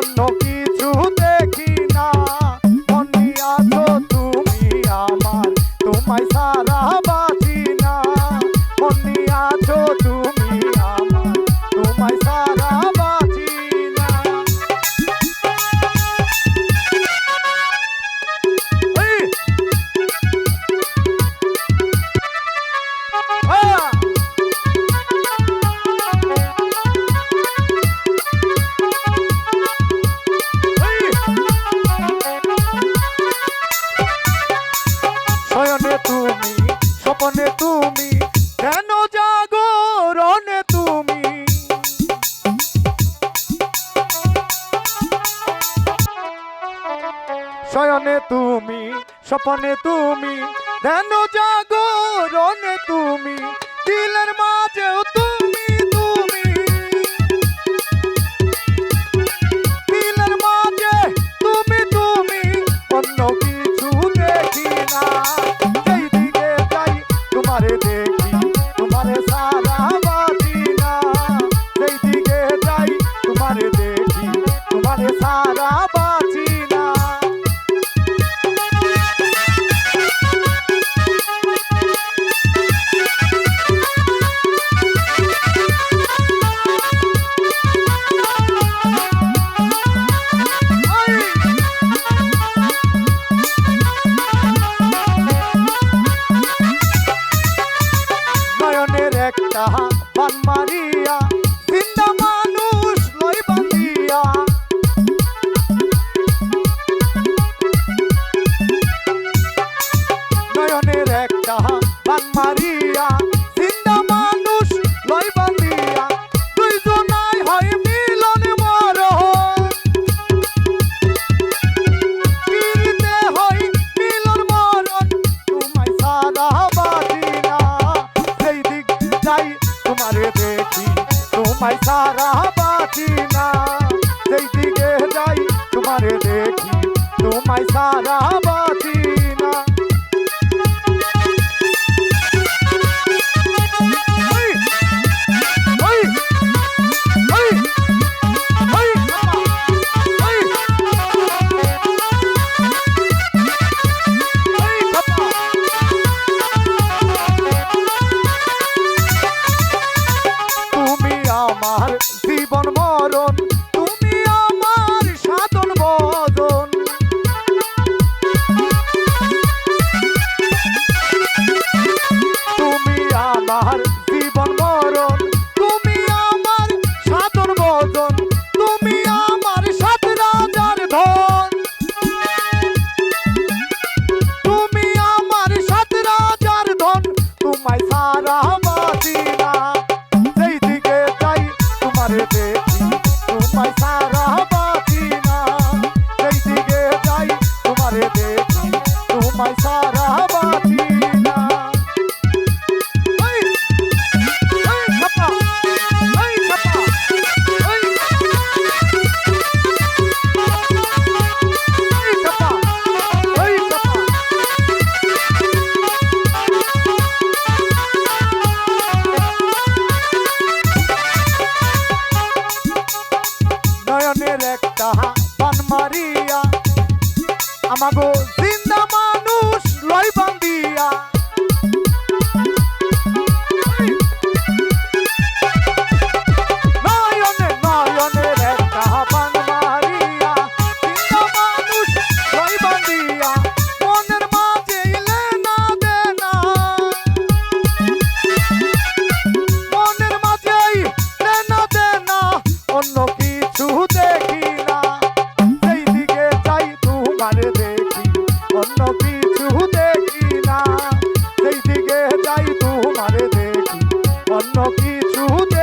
অন্য স্বপনে তুমি ধ্যান জাগরণে তুমি দিলের মাঝেও সারা বাঁচি না। সেই দিকে যাই তোমারে দেখি তোমায় সারা আমাগো tudo é